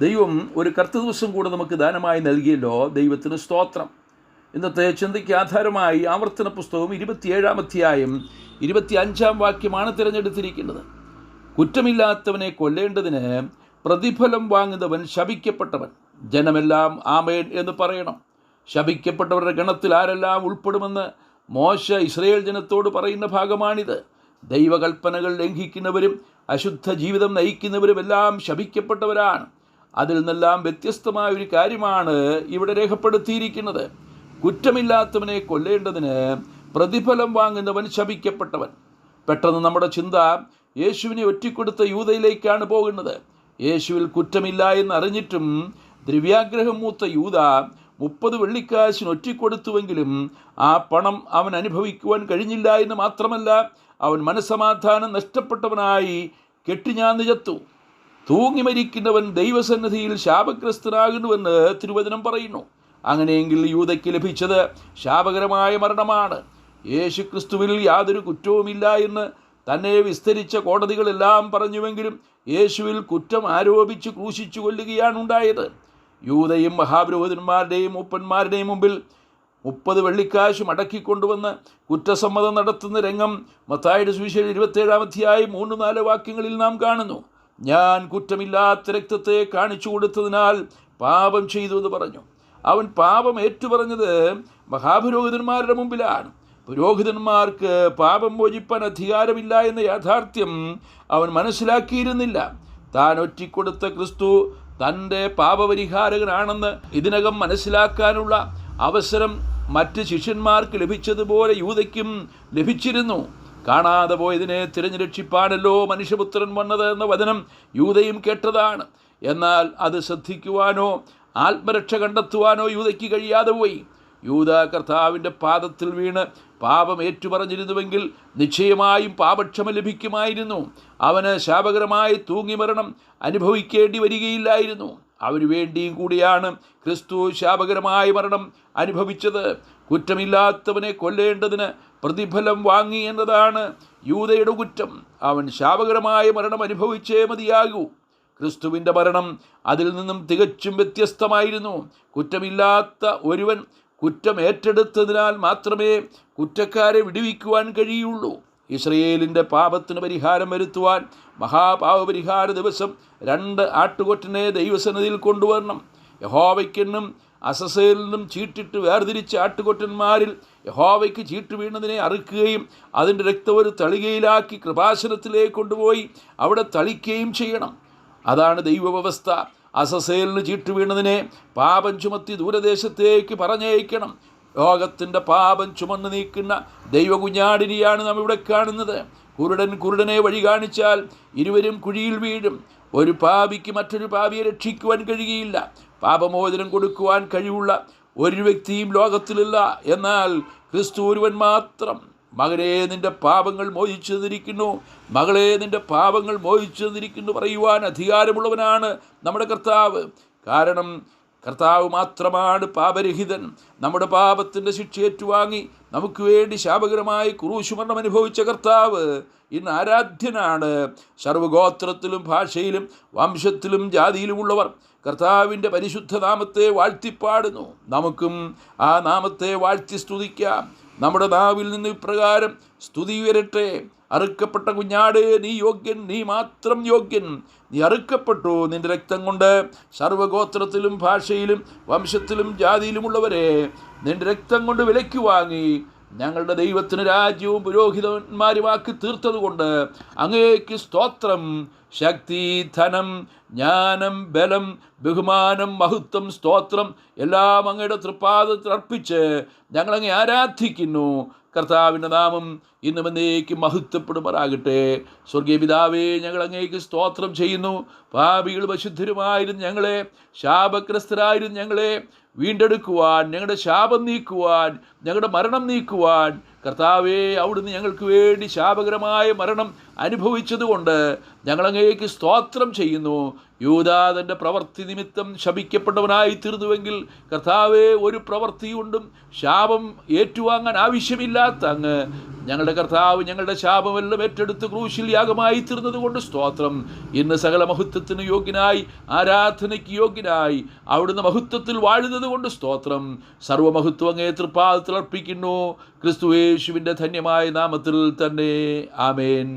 ദൈവം ഒരു കർത്ത ദിവസം കൂടെ നമുക്ക് ദാനമായി നൽകിയല്ലോ. ദൈവത്തിന് സ്തോത്രം. ഇന്നത്തെ ചിന്തയ്ക്ക് ആധാരമായി ആവർത്തന പുസ്തകം ഇരുപത്തിയേഴാം അധ്യായം ഇരുപത്തി അഞ്ചാം വാക്യമാണ് തിരഞ്ഞെടുത്തിരിക്കുന്നത്. കുറ്റമില്ലാത്തവനെ കൊല്ലേണ്ടതിന് പ്രതിഫലം വാങ്ങുന്നവൻ ശപിക്കപ്പെട്ടവൻ. ജനമെല്ലാം ആമേൻ എന്ന് പറയണം. ശപിക്കപ്പെട്ടവരുടെ ഗണത്തിൽ ആരെല്ലാം ഉൾപ്പെടുമെന്ന് മോശ ഇസ്രയേൽ ജനത്തോട് പറയുന്ന ഭാഗമാണിത്. ദൈവകൽപ്പനകൾ ലംഘിക്കുന്നവരും അശുദ്ധ ജീവിതം നയിക്കുന്നവരും എല്ലാം ശപിക്കപ്പെട്ടവരാണ്. അതിൽ നിന്നെല്ലാം വ്യത്യസ്തമായ ഒരു കാര്യമാണ് ഇവിടെ രേഖപ്പെടുത്തിയിരിക്കുന്നത്. കുറ്റമില്ലാത്തവനെ കൊല്ലേണ്ടതിന് പ്രതിഫലം വാങ്ങുന്നവൻ ശപിക്കപ്പെട്ടവൻ. പെട്ടെന്ന് നമ്മുടെ ചിന്ത യേശുവിനെ ഒറ്റിക്കൊടുത്ത യൂതയിലേക്കാണ് പോകുന്നത്. യേശുവിൽ കുറ്റമില്ല എന്ന് അറിഞ്ഞിട്ടും ദ്രവ്യാഗ്രഹം മൂത്ത യൂത മുപ്പത് വെള്ളിക്കാശിന് ഒറ്റിക്കൊടുത്തുവെങ്കിലും ആ പണം അവൻ അനുഭവിക്കുവാൻ കഴിഞ്ഞില്ല എന്ന് മാത്രമല്ല അവൻ മനസമാധാനം നഷ്ടപ്പെട്ടവനായി കെട്ടിഞ്ഞാന്ന് ചത്തു. തൂങ്ങി മരിക്കുന്നവൻ ദൈവസന്നിധിയിൽ ശാപഗ്രസ്തനാകുന്നുവെന്ന് തിരുവചനം പറയുന്നു. അങ്ങനെയെങ്കിൽ യൂതയ്ക്ക് ലഭിച്ചത് ശാപകരമായ മരണമാണ്. യേശു ക്രിസ്തുവിൽ യാതൊരു കുറ്റവുമില്ല എന്ന് തന്നെ വിസ്തരിച്ച കോടതികളെല്ലാം പറഞ്ഞുവെങ്കിലും യേശുവിൽ കുറ്റം ആരോപിച്ച് ക്രൂശിച്ചു കൊല്ലുകയാണ് ഉണ്ടായത്. യൂതയും മഹാപുരോഹിതന്മാരുടെയും മൂപ്പന്മാരുടെയും മുമ്പിൽ മുപ്പത് വെള്ളിക്കാശ് മടക്കിക്കൊണ്ടുവന്ന് കുറ്റസമ്മതം നടത്തുന്ന രംഗം മത്തായുടെ സുവിശേഷം ഇരുപത്തേഴാം അധ്യായം മൂന്ന് നാല് വാക്യങ്ങളിൽ നാം കാണുന്നു. ഞാൻ കുറ്റമില്ലാത്ത രക്തത്തെ കാണിച്ചു കൊടുത്തതിനാൽ പാപം ചെയ്തു എന്ന് പറഞ്ഞു. അവൻ പാപം ഏറ്റുപറഞ്ഞത് മഹാപുരോഹിതന്മാരുടെ മുമ്പിലാണ്. പുരോഹിതന്മാർക്ക് പാപം മോചിപ്പാൻ അധികാരമില്ല എന്ന യാഥാർത്ഥ്യം അവൻ മനസ്സിലാക്കിയിരുന്നില്ല. താൻ ഒറ്റിക്കൊടുത്ത ക്രിസ്തു തന്റെ പാപപരിഹാരകനാണെന്ന് ഇതിനകം മനസ്സിലാക്കാനുള്ള അവസരം മറ്റ് ശിഷ്യന്മാർക്ക് ലഭിച്ചതുപോലെ യൂതയ്ക്കും ലഭിച്ചിരുന്നു. കാണാതെ പോയതിനെ തിരഞ്ഞുരക്ഷിപ്പാനല്ലോ മനുഷ്യപുത്രൻ വന്നത് എന്ന വചനം യൂതയും കേട്ടതാണ്. എന്നാൽ അത് ശ്രദ്ധിക്കുവാനോ ആത്മരക്ഷ കണ്ടെത്തുവാനോ യൂതയ്ക്ക് കഴിയാതെ പോയി. യൂത കർത്താവിന്റെ പാദത്തിൽ വീണ് പാപം ഏറ്റുപറഞ്ഞിരുന്നുവെങ്കിൽ നിശ്ചയമായും പാപക്ഷമ ലഭിക്കുമായിരുന്നു. അവന് ശാപകരമായി തൂങ്ങിമരണം അനുഭവിക്കേണ്ടി വരികയില്ലായിരുന്നു. അവന് വേണ്ടിയും കൂടിയാണ് ക്രിസ്തു ശാപകരമായ മരണം അനുഭവിച്ചത്. കുറ്റമില്ലാത്തവനെ കൊല്ലേണ്ടതിന് പ്രതിഫലം വാങ്ങി എന്നതാണ് യൂതയുടെ കുറ്റം. അവൻ ശാപകരമായ മരണം അനുഭവിച്ചേ മതിയാകൂ. ക്രിസ്തുവിന്റെ മരണം അതിൽ നിന്നും തികച്ചും വ്യത്യസ്തമായിരുന്നു. കുറ്റമില്ലാത്ത ഒരുവൻ കുറ്റം ഏറ്റെടുത്തതിനാൽ മാത്രമേ കുറ്റക്കാരെ വിടുവിക്കുവാൻ കഴിയുള്ളൂ. ഇസ്രയേലിന്റെ പാപത്തിന് പരിഹാരം വരുത്തുവാൻ മഹാപാപപരിഹാര ദിവസം രണ്ട് ആട്ടുകൊറ്റനെ ദൈവസന്നിധിയിൽ കൊണ്ടുവരണം. യഹോവയ്ക്കെന്നും അസസേലിനും ചീട്ടിട്ട് വേർതിരിച്ച ആട്ടുകൊറ്റന്മാരിൽ യഹോവയ്ക്ക് ചീട്ട് വീണതിനെ അറുക്കുകയും അതിന്റെ രക്തം ഒരു തളികയിലാക്കി കൃപാസനത്തിലേക്ക് കൊണ്ടുപോയി അവിടെ തളിക്കുകയും ചെയ്യണം. അതാണ് ദൈവവ്യവസ്ഥ. അസസേലിന് ചീട്ട് വീണതിനെ പാപം ചുമത്തി ദൂരദേശത്തേക്ക് പറഞ്ഞയക്കണം. ലോകത്തിന്റെ പാപം ചുമന്ന് നീക്കുന്ന ദൈവകുഞ്ഞാടിനെയാണ് നാം ഇവിടെ കാണുന്നത്. കുരുടൻ കുരുടനെ വഴി കാണിച്ചാൽ ഇരുവരും കുഴിയിൽ വീഴും. ഒരു പാപിക്ക് മറ്റൊരു പാപിയെ രക്ഷിക്കുവാൻ കഴിയുകയില്ല. പാപമോചനം കൊടുക്കുവാൻ കഴിവുള്ള ഒരു വ്യക്തിയും ലോകത്തിലില്ല. എന്നാൽ ക്രിസ്തു ഒരുവൻ മാത്രം. മകനെ നിന്റെ പാപങ്ങൾ മോചിച്ചു തന്നിരിക്കുന്നു. മകളെ നിന്റെ പാപങ്ങൾ മോചിച്ചു തന്നിരിക്കുന്നു പറയുവാൻ അധികാരമുള്ളവനാണ് നമ്മുടെ കർത്താവ്. കാരണം കർത്താവ് മാത്രമാണ് പാപരഹിതൻ. നമ്മുടെ പാപത്തിന്റെ ശിക്ഷ ഏറ്റുവാങ്ങി നമുക്ക് വേണ്ടി ശാപകരമായി കുറൂശുമരണം അനുഭവിച്ച കർത്താവ് ഇന്ന് ആരാധ്യനാണ്. സർവഗോത്രത്തിലും ഭാഷയിലും വംശത്തിലും ജാതിയിലുമുള്ളവർ കർത്താവിന്റെ പരിശുദ്ധ നാമത്തെ വാഴ്ത്തിപ്പാടുന്നു. നമുക്കും ആ നാമത്തെ വാഴ്ത്തി സ്തുതിക്കാം. നമ്മുടെ നാവിൽ നിന്ന് ഇപ്രകാരം സ്തുതി ഉയരട്ടെ അറുക്കപ്പെട്ട കുഞ്ഞാട് നീ യോഗ്യൻ നീ മാത്രം യോഗ്യൻ. നീ അറുക്കപ്പെട്ടു നിന്റെ രക്തം കൊണ്ട് സർവഗോത്രത്തിലും ഭാഷയിലും വംശത്തിലും ജാതിയിലുമുള്ളവരെ. നിന്റെ രക്തം കൊണ്ട് വിലയ്ക്ക് വാങ്ങി ഞങ്ങളുടെ ദൈവത്തിന് രാജ്യവും പുരോഹിതന്മാരുമാക്കി തീർത്തതുകൊണ്ട് അങ്ങേക്ക് സ്തോത്രം ശക്തി ധനം ജ്ഞാനം ബലം ബഹുമാനം മഹത്വം സ്തോത്രം എല്ലാം അങ്ങയുടെ തൃപ്പാദത്തിൽ അർപ്പിച്ച് ഞങ്ങളങ്ങെ ആരാധിക്കുന്നു. കർത്താവിന്റെ നാമം ഇന്നും എന്നേക്കും മഹത്വപ്പെടുമാറാകട്ടെ. സ്വർഗീയ പിതാവേ ഞങ്ങൾ അങ്ങേക്ക് സ്തോത്രം ചെയ്യുന്നു. പാപികൾ പശുദ്ധരുമായിരുന്നു ഞങ്ങളെ. ശാപഗ്രസ്തരായിരുന്നു ഞങ്ങളെ. വീണ്ടെടുക്കുവാൻ ഞങ്ങളുടെ ശാപം നീക്കുവാൻ ഞങ്ങളുടെ മരണം നീക്കുവാൻ. കർത്താവേ അവിടുന്ന് ഞങ്ങൾക്ക് വേണ്ടി ശാപകരമായ മരണം അനുഭവിച്ചതുകൊണ്ട് ഞങ്ങളങ്ങേക്ക് സ്തോത്രം ചെയ്യുന്നു. യൂതാതന്റെ പ്രവൃത്തി നിമിത്തം ശപിക്കപ്പെട്ടവനായി തീർന്നുവെങ്കിൽ കർത്താവെ ഒരു പ്രവൃത്തി കൊണ്ടും ശാപം ഏറ്റുവാങ്ങാൻ ആവശ്യമില്ലാത്ത അങ്ങ് ഞങ്ങളുടെ കർത്താവ് ഞങ്ങളുടെ ശാപമെല്ലാം ഏറ്റെടുത്ത് ക്രൂശിൽ യാഗമായി തീർന്നതുകൊണ്ട് സ്തോത്രം. ഇന്ന് സകല മഹത്വത്തിന് യോഗ്യനായി ആരാധനയ്ക്ക് യോഗ്യനായി അവിടുന്ന് മഹത്വത്തിൽ വാഴുന്നത് കൊണ്ട് സ്തോത്രം. സർവമഹത്വം അങ്ങേ തൃപ്പാദത്തിൽ അർപ്പിക്കുന്നു. ക്രിസ്തു യേശുവിന്റെ ധന്യമായ നാമത്തിൽ തന്നെ. ആമേൻ.